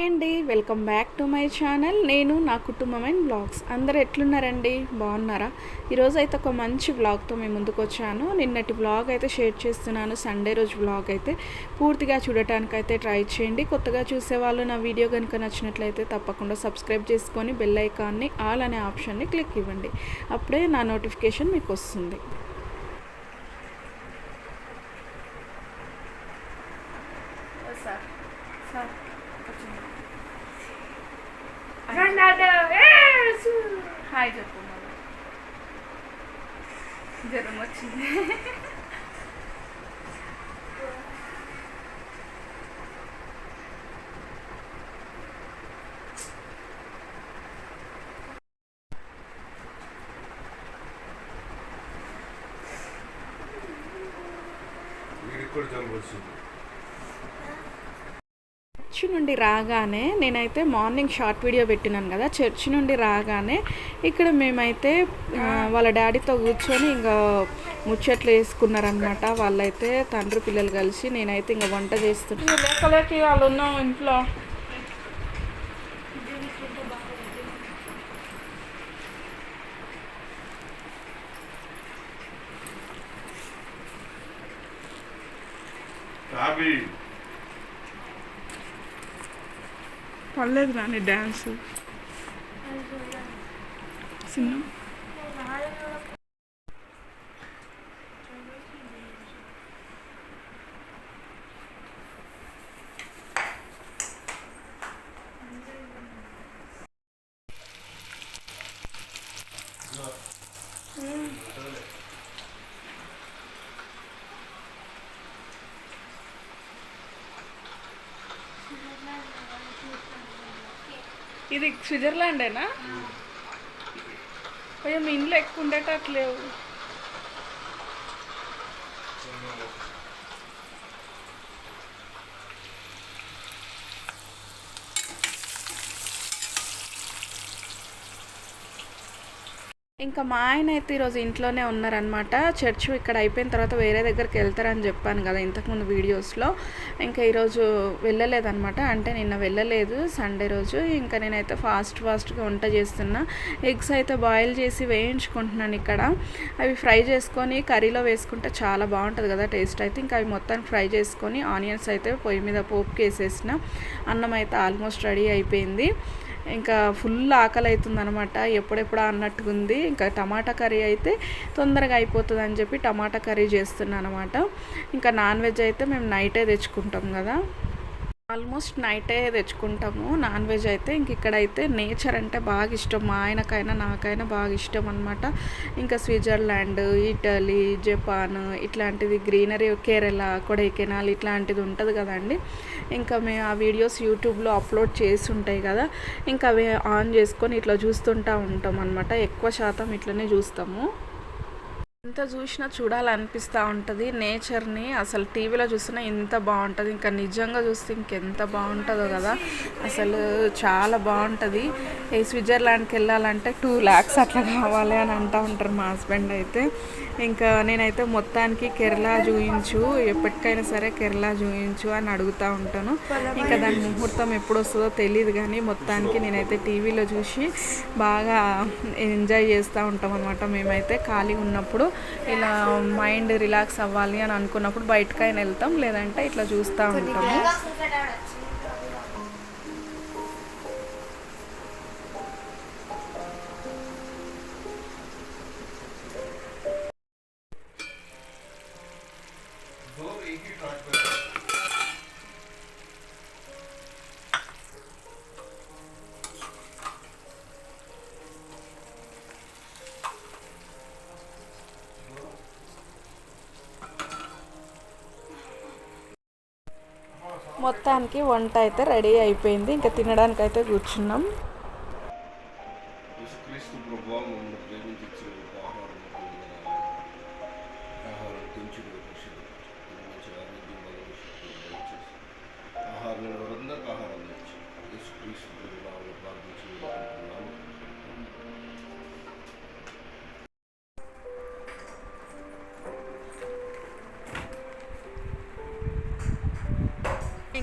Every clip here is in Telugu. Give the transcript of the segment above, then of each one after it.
హాయ్ అండి welcome back to my channel. నేను నా కుటుంబం అండ్ బ్లాగ్స్. అందరు ఎట్లున్నారండి? బాగున్నారా? ఈరోజు అయితే ఒక మంచి బ్లాగ్తో మేము ముందుకు వచ్చాను. నిన్నటి బ్లాగ్ అయితే షేర్ చేస్తున్నాను. సండే రోజు బ్లాగ్ అయితే పూర్తిగా చూడటానికి అయితే ట్రై చేయండి. కొత్తగా చూసేవాళ్ళు నా వీడియో కనుక నచ్చినట్లయితే తప్పకుండా సబ్స్క్రైబ్ చేసుకొని బెల్ ఐకాన్ని ఆల్ అనే ఆప్షన్ని క్లిక్ ఇవ్వండి. అప్పుడే నా నోటిఫికేషన్ మీకు వస్తుంది సార్ సార్ హాయ్ చెప్పు మళ్ళీ జ్వరం వచ్చింది వీడికి కూడా జలుబు వచ్చింది? చర్చ్ నుండి రాగానే నేనైతే మార్నింగ్ షార్ట్ వీడియో పెట్టినాను కదా చర్చ్ నుండి రాగానే ఇక్కడ మేమైతే వాళ్ళ డాడీతో కూర్చొని ఇంకా ముచ్చట్లు వేసుకున్నారనమాట వాళ్ళైతే తండ్రి పిల్లలు కలిసి నేనైతే ఇంకా వంట చేస్తున్నా. లెక్కలకి వాళ్ళు ఉన్నాం ఇంట్లో. పర్లేదు రాని డ్యాన్స్ చిన్న ఇది స్విట్జర్లాండేనా? అయ్యో మీ ఇంట్లో ఎక్కువ ఉండేటట్లేవు. ఇంకా మా ఆయన అయితే ఈరోజు ఇంట్లోనే ఉన్నారనమాట చర్చ్ ఇక్కడ అయిపోయిన తర్వాత వేరే దగ్గరికి వెళ్తారని చెప్పాను కదా ఇంతకుముందు వీడియోస్లో. ఇంకా ఈరోజు వెళ్ళలేదనమాట అంటే నిన్న వెళ్ళలేదు. సండే రోజు ఇంకా నేనైతే ఫాస్ట్ ఫాస్ట్గా వంట చేస్తున్నా. ఎగ్స్ అయితే బాయిల్ చేసి వేయించుకుంటున్నాను ఇక్కడ. అవి ఫ్రై చేసుకొని కర్రీలో వేసుకుంటే చాలా బాగుంటుంది కదా టేస్ట్ అయితే. ఇంకా అవి మొత్తాన్ని ఫ్రై చేసుకొని ఆనియన్స్ అయితే పొయ్యి మీద పోపుకి వేసేసిన అన్నం అయితే ఆల్మోస్ట్ రెడీ అయిపోయింది. ఇంకా ఫుల్ ఆకలి అవుతుంది అనమాట ఎప్పుడెప్పుడు అన్నట్టుగా ఉంది ఇంకా టమాటా కర్రీ అయితే తొందరగా అయిపోతుంది అని చెప్పి టమాటా కర్రీ చేస్తున్నాను అనమాట ఇంకా నాన్ వెజ్ అయితే మేము నైటే తెచ్చుకుంటాం కదా. ఆల్మోస్ట్ నైటే తెచ్చుకుంటాము. నాన్ వెజ్ అయితే ఇంక ఇక్కడైతే నేచర్ అంటే బాగా ఇష్టం. మా ఆయనకైనా నాకైనా బాగా ఇష్టం అనమాట ఇంకా స్విట్జర్లాండ్ ఇటలీ జపాన్ ఇట్లాంటిది గ్రీనరీ కేరళ కొడైకెనాల్ ఇట్లాంటిది ఉంటుంది కదండి. ఇంకా మేము ఆ వీడియోస్ యూట్యూబ్లో అప్లోడ్ చేసి ఉంటాయి కదా. ఇంకా అవి ఆన్ చేసుకొని ఇట్లా చూస్తుంటా ఉంటాం అనమాట ఎక్కువ శాతం ఇట్లనే చూస్తాము. ఎంత చూసినా చూడాలనిపిస్తూ ఉంటుంది. నేచర్ని అసలు టీవీలో చూసినా ఇంత బాగుంటుంది. ఇంకా నిజంగా చూస్తే ఇంకెంత బాగుంటుందో కదా. అసలు చాలా బాగుంటుంది. ఈ స్విట్జర్లాండ్కి వెళ్ళాలంటే టూ ల్యాక్స్ అట్లా కావాలి అని అంటూ ఉంటారు మా హస్బెండ్ అయితే. ఇంకా నేనైతే మొత్తానికి కేరళ చూయించు ఎప్పటికైనా సరే కేరళ చూయించు అని అడుగుతూ ఉంటాను. ఇంకా దాని ముహూర్తం ఎప్పుడు వస్తుందో తెలియదు కానీ మొత్తానికి నేనైతే టీవీలో చూసి బాగా ఎంజాయ్ చేస్తూ ఉంటాం అనమాట మేమైతే ఖాళీగా ఉన్నప్పుడు ఇలా మైండ్ రిలాక్స్ అవ్వాలి అని అనుకున్నప్పుడు బయటకైనా వెళ్తాం లేదంటే ఇట్లా చూస్తూ ఉంటాము. మొత్తానికి వంట అయితే రెడీ అయిపోయింది. ఇంకా తినడానికి అయితే కూర్చున్నాం.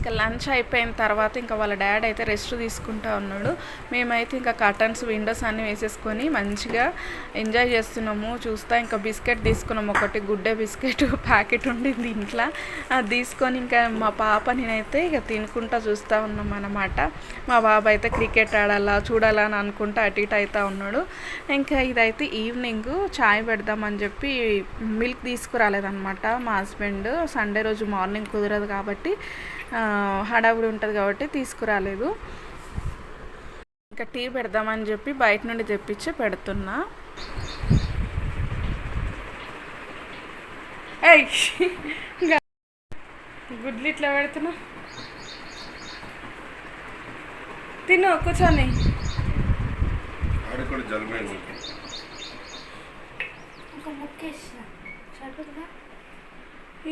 ఇంకా లంచ్ అయిపోయిన తర్వాత ఇంకా వాళ్ళ డాడ్ అయితే రెస్ట్ తీసుకుంటా ఉన్నాడు. మేమైతే ఇంకా కర్టన్స్ విండోస్ అన్నీ వేసేసుకొని మంచిగా ఎంజాయ్ చేస్తున్నాము. చూస్తా ఇంకా బిస్కెట్ తీసుకున్నాము ఒకటి గుడ్డే బిస్కెట్ ప్యాకెట్ ఉండింది ఇంట్లో. అది తీసుకొని ఇంకా మా పాప నేనైతే ఇక తినుకుంటా చూస్తూ ఉన్నాం అన్నమాట. మా బాబు అయితే క్రికెట్ ఆడాలా చూడాలా అని అనుకుంటా అటు ఇటు అవుతా ఉన్నాడు. ఇంకా ఇదైతే ఈవినింగ్ చాయ్ పెడదామని చెప్పి మిల్క్ తీసుకురాలేదన్నమాట మా హస్బెండ్. సండే రోజు మార్నింగ్ కుదరదు కాబట్టి హడావుడి ఉంటుంది కాబట్టి తీసుకురాలేదు. ఇంకా టీ పెడదామని చెప్పి బయట నుండి తెప్పించి పెడుతున్నా. గుడ్లు ఇట్లా పెడుతున్నా. తిను కూర్చొని.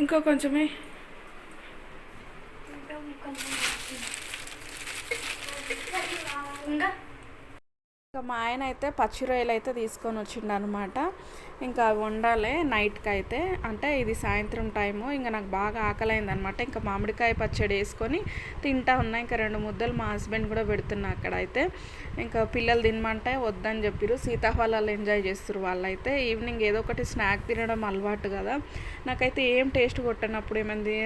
ఇంకో కొంచెమే. ఇంకా ఇంకా మా ఆయన అయితే పచ్చి రొయ్యలు అయితే తీసుకొని వచ్చిండు అనమాట ఇంకా అవి వండాలి నైట్కి అయితే అంటే ఇది సాయంత్రం టైము. ఇంకా నాకు బాగా ఆకలైంది అనమాట ఇంకా మామిడికాయ పచ్చడి వేసుకొని తింటా ఉన్నా. ఇంకా రెండు ముద్దలు మా హస్బెండ్ కూడా పెడుతున్నా అక్కడ అయితే ఇంకా పిల్లలు తినమంటే వద్దని చెప్పారు సీతాఫలాలు ఎంజాయ్ చేస్తారు వాళ్ళైతే. ఈవినింగ్ ఏదో ఒకటి స్నాక్ తినడం అలవాటు కదా. నాకైతే ఏం టేస్ట్ కొట్టనప్పుడు ఏమైంది?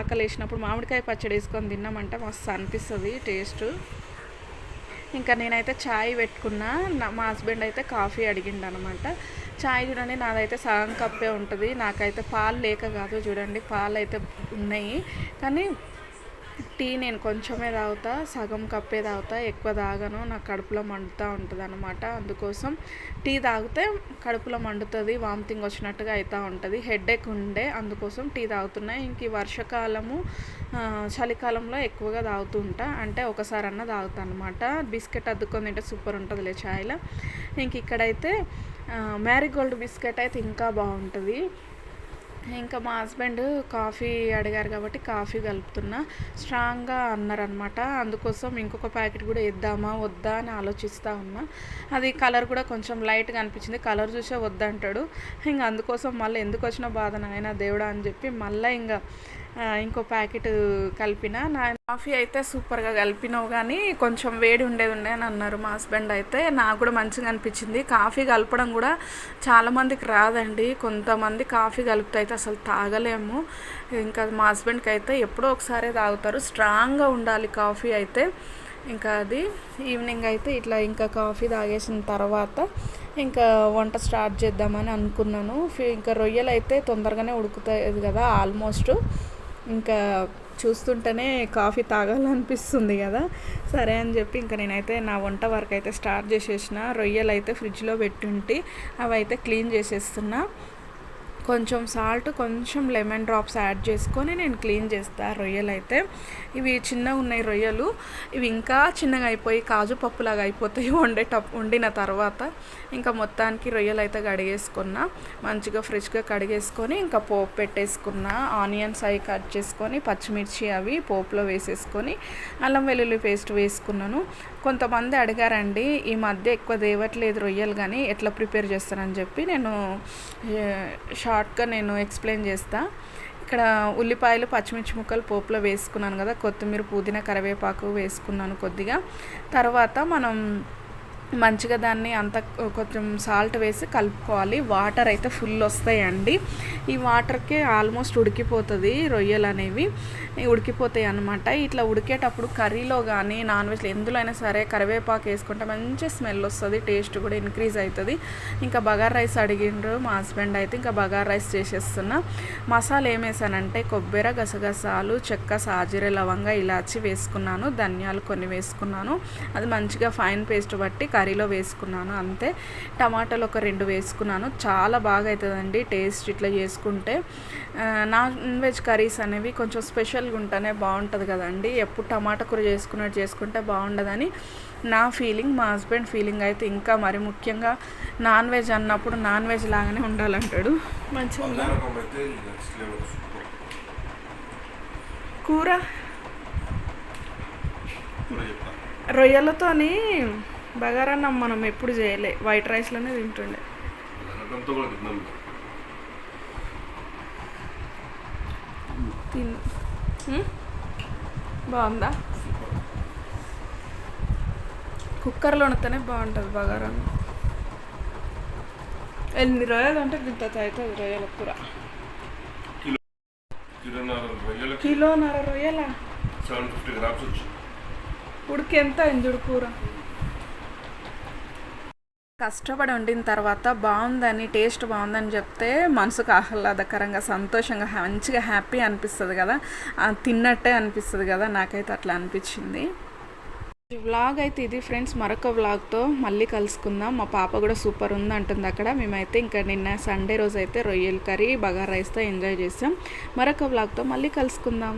ఆకలి వేసినప్పుడు మామిడికాయ పచ్చడి వేసుకొని తిన్నామంటే మస్తు అనిపిస్తుంది టేస్ట్. ఇంకా నేనైతే చాయ్ పెట్టుకున్నా. నా మా హస్బెండ్ అయితే కాఫీ అడిగిండు అనమాట చాయ్ చూడండి నాదైతే సగం కప్పే ఉంటుంది. నాకైతే పాలు లేక కాదు చూడండి పాలు అయితే ఉన్నాయి. కానీ టీ నేను కొంచెమే తాగుతా సగం కప్పే తాగుతా ఎక్కువ తాగను. నాకు కడుపులో మండుతూ ఉంటుంది అనమాట అందుకోసం టీ తాగితే కడుపులో మండుతుంది వామిటింగ్ వచ్చినట్టుగా అవుతూ ఉంటుంది. హెడేక్ ఉండే అందుకోసం టీ తాగుతున్నా. ఇంక ఈ వర్షకాలము చలికాలంలో ఎక్కువగా తాగుతూ ఉంటా. అంటే ఒకసారన్నా తాగుతా అనమాట బిస్కెట్ అద్దుకొని తింటే సూపర్ ఉంటుందిలే ఛాయ్లో. ఇంక ఇక్కడైతే మ్యారీగోల్డ్ బిస్కెట్ అయితే ఇంకా బాగుంటుంది. ఇంకా మా హస్బెండ్ కాఫీ అడిగారు కాబట్టి కాఫీ కలుపుతున్నా. స్ట్రాంగ్గా అన్నారనమాట అందుకోసం ఇంకొక ప్యాకెట్ కూడా ఇద్దామా వద్దా అని ఆలోచిస్తూ ఉన్నా. అది కలర్ కూడా కొంచెం లైట్గా అనిపించింది. కలర్ చూసే వద్దంటాడు. ఇంకా అందుకోసం మళ్ళీ ఎందుకు వచ్చిన బాధ నాయన దేవుడా అని చెప్పి మళ్ళీ ఇంకా ఇంకో ప్యాకెట్ కలిపిన. నా కాఫీ అయితే సూపర్గా కలిపినావు కానీ కొంచెం వేడి ఉండేది ఉండే అని అన్నారు మా హస్బెండ్ అయితే. నాకు కూడా మంచిగా అనిపించింది. కాఫీ కలపడం కూడా చాలామందికి రాదండి. కొంతమంది కాఫీ కలిపితే అయితే అసలు తాగలేము. ఇంకా మా హస్బెండ్కి అయితే ఎప్పుడో ఒకసారి తాగుతారు. స్ట్రాంగ్గా ఉండాలి కాఫీ అయితే. ఇంకా అది ఈవినింగ్ అయితే ఇట్లా ఇంకా కాఫీ తాగేసిన తర్వాత ఇంకా వంట స్టార్ట్ చేద్దామని అనుకున్నాను. ఇంకా రొయ్యలు అయితే తొందరగానే ఉడుకుతాయి కదా ఆల్మోస్ట్. ఇంకా చూస్తుంటేనే కాఫీ తాగాలనిపిస్తుంది కదా. సరే అని చెప్పి ఇంకా నేనైతే నా వంట వరకు అయితే స్టార్ట్ చేసేసిన. రొయ్యలు అయితే ఫ్రిడ్జ్లో పెట్టుంటి. అవి అయితే క్లీన్ చేసేస్తున్నా. కొంచెం సాల్ట్ కొంచెం లెమన్ డ్రాప్స్ యాడ్ చేసుకొని నేను క్లీన్ చేస్తాను రొయ్యలు అయితే. ఇవి చిన్నగా ఉన్నాయి రొయ్యలు. ఇవి ఇంకా చిన్నగా అయిపోయి కాజు పప్పులాగా అయిపోతాయి వండేటప్పు వండిన తర్వాత. ఇంకా మొత్తానికి రొయ్యలు అయితే కడిగేసుకున్నా. మంచిగా ఫ్రెష్గా కడిగేసుకొని ఇంకా పోపు పెట్టేసుకున్నా. ఆనియన్స్ అవి కట్ చేసుకొని పచ్చిమిర్చి అవి పోపులో వేసేసుకొని అల్లం వెల్లుల్లి పేస్ట్ వేసుకున్నాను. కొంతమంది అడిగారండి ఈ మధ్య ఎక్కువ దేవట్లేదు రొయ్యలు కానీ ఎట్లా ప్రిపేర్ చేస్తానని చెప్పి. నేను షార్ట్గా నేను ఎక్స్ప్లెయిన్ చేస్తా. ఇక్కడ ఉల్లిపాయలు పచ్చిమిర్చి ముక్కలు పోపులో వేసుకున్నాను కదా కొత్తిమీర పుదీనా కరివేపాకు వేసుకున్నాను కొద్దిగా. తర్వాత మనం మంచిగా దాన్ని అంత కొంచెం సాల్ట్ వేసి కలుపుకోవాలి. వాటర్ అయితే ఫుల్ వస్తాయండి. ఈ వాటర్కే ఆల్మోస్ట్ ఉడికిపోతుంది రొయ్యలు అనేవి. ఉడికిపోతాయి అనమాట ఇట్లా ఉడికేటప్పుడు కర్రీలో కానీ నాన్ వెజ్లో ఎందులో అయినా సరే కరివేపాకు వేసుకుంటే మంచి స్మెల్ వస్తుంది టేస్ట్ కూడా ఇంక్రీజ్ అవుతుంది ఇంకా బగార్ రైస్ అడిగిండ్రు మా హస్బెండ్ అయితే ఇంకా బగార్ రైస్ చేసేస్తున్నా. మసాలా ఏం వేసానంటే కొబ్బరి గసగసాలు చెక్క సాజీర లవంగా ఇలాచి వేసుకున్నాను ధనియాలు కొన్ని వేసుకున్నాను. అది మంచిగా ఫైన్ పేస్ట్ బట్టి కర్రీలో వేసుకున్నాను అంతే. టమాటాలు ఒక రెండు వేసుకున్నాను. చాలా బాగా అవుతుందండి టేస్ట్ ఇట్లా చేసుకుంటే. నాన్ వెజ్ కర్రీస్ అనేవి కొంచెం స్పెషల్గా ఉంటేనే బాగుంటుంది కదండి. ఎప్పుడు టమాటా కూర చేసుకున్నట్టు చేసుకుంటే బాగుండదని నా ఫీలింగ్ మా హస్బెండ్ ఫీలింగ్ అయితే ఇంకా మరి ముఖ్యంగా నాన్ వెజ్ అన్నప్పుడు నాన్ వెజ్ లాగానే ఉండాలంటాడు. మంచిగా కూర? రొయ్యలతోని బగారన్నం మనం ఎప్పుడు చేయలే. వైట్ రైస్లోనే తింటుండే? బాగుందా? కుక్కర్లో వండితేనే బాగుంటుంది బగారా ఎన్ని రొయ్యలు అంటే ఇంత అవుతుంది రొయ్యల కూర. కిలోన్నర రొయ్యల? ఉడికి ఎంత ఇంజుడు కూర? కష్టపడి వండిన తర్వాత బాగుందని టేస్ట్ బాగుందని చెప్తే మనసుకు ఆహ్లాదకరంగా సంతోషంగా మంచిగా హ్యాపీ అనిపిస్తుంది కదా. తిన్నట్టే అనిపిస్తుంది కదా. నాకైతే అట్లా అనిపించింది. వ్లాగ్ అయితే ఇది ఫ్రెండ్స్. మరొక వ్లాగ్తో మళ్ళీ కలుసుకుందాం. మా పాప కూడా సూపర్ ఉంది అంటుంది అక్కడ. మేమైతే ఇంకా నిన్న సండే రోజు అయితే రొయ్యల కర్రీ బగారా రైస్తో ఎంజాయ్ చేసాం. మరొక వ్లాగ్తో మళ్ళీ కలుసుకుందాం.